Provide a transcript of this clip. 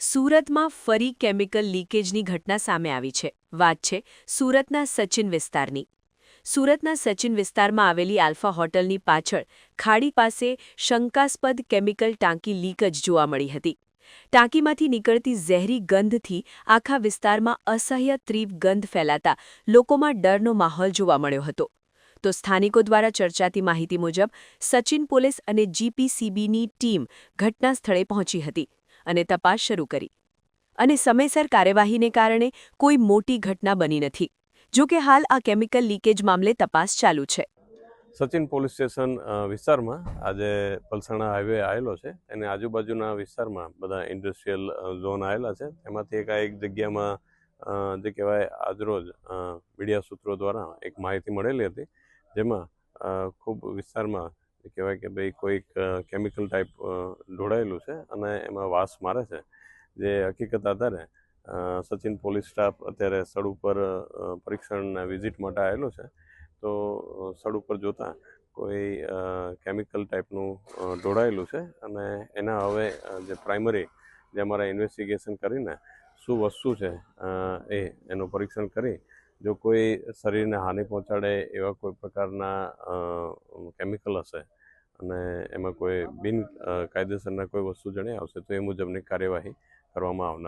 સુરતમાં ફરી કેમિકલ લીકેજની ઘટના સામે આવી છે. વાત છે સુરતના સચિન વિસ્તારની. સુરતના સચિન વિસ્તારમાં આવેલી આલ્ફા હોટલની પાછળ ખાડી પાસે શંકાસ્પદ કેમિકલ ટાંકી લીકેજ જોવા મળી હતી. ટાંકીમાંથી નીકળતી ઝેરી ગંધથી આખા વિસ્તારમાં અસહ્ય ત્રીવ ગંધ ફેલાતા લોકોમાં ડરનો માહોલ જોવા મળ્યો હતો. તો સ્થાનિકો દ્વારા ચર્ચાતી માહિતી મુજબ સચિન પોલીસ અને જીપીસીબીની ટીમ ઘટના સ્થળે પહોંચી હતી. અને તપાસ શરૂ કરી. અને સમયસર કાર્યવાહીને કારણે કોઈ મોટી ઘટના બની નથી. જો કે હાલ આ કેમિકલ લીકેજ મામલે તપાસ ચાલુ છે. સચિન પોલીસ સ્ટેશન વિસ્તારમાં આજે પલસાણા હાઈવે આવેલો છે. અને આજુબાજુના વિસ્તારમાં બધા ઇન્ડસ્ટ્રીયલ ઝોન આવેલા છે. એમાંથી એક આ એક જગ્યામાં જે કહેવાય આજરોજ મીડિયા સૂત્રો દ્વારા એક માહિતી મળેલી હતી. જેમાં ખૂબ વિસ્તારમાં કહેવાય કે ભાઈ કોઈક કેમિકલ ટાઈપ ઢોળાયેલું છે અને એમાં વાસ મારે છે. જે હકીકત આધારે સચિન પોલીસ સ્ટાફ અત્યારે સ્થળ ઉપર પરીક્ષણના વિઝિટ માટે આવેલો છે. તો સ્થળ ઉપર જોતાં કોઈ કેમિકલ ટાઈપનું ઢોળાયેલું છે અને એના હવે જે પ્રાઇમરી જે અમારા ઇન્વેસ્ટિગેશન કરીને શું વસ્તુ છે એ, એનું પરીક્ષણ કરી જો કોઈ શરીરને હાનિ પહોંચાડે એવા કોઈ પ્રકારના કેમિકલ હશે અને એમાં કોઈ બિન કાયદેસરના કોઈ વસ્તુ જણાઈ આવશે તો એ મુજબની કાર્યવાહી કરવામાં આવનાર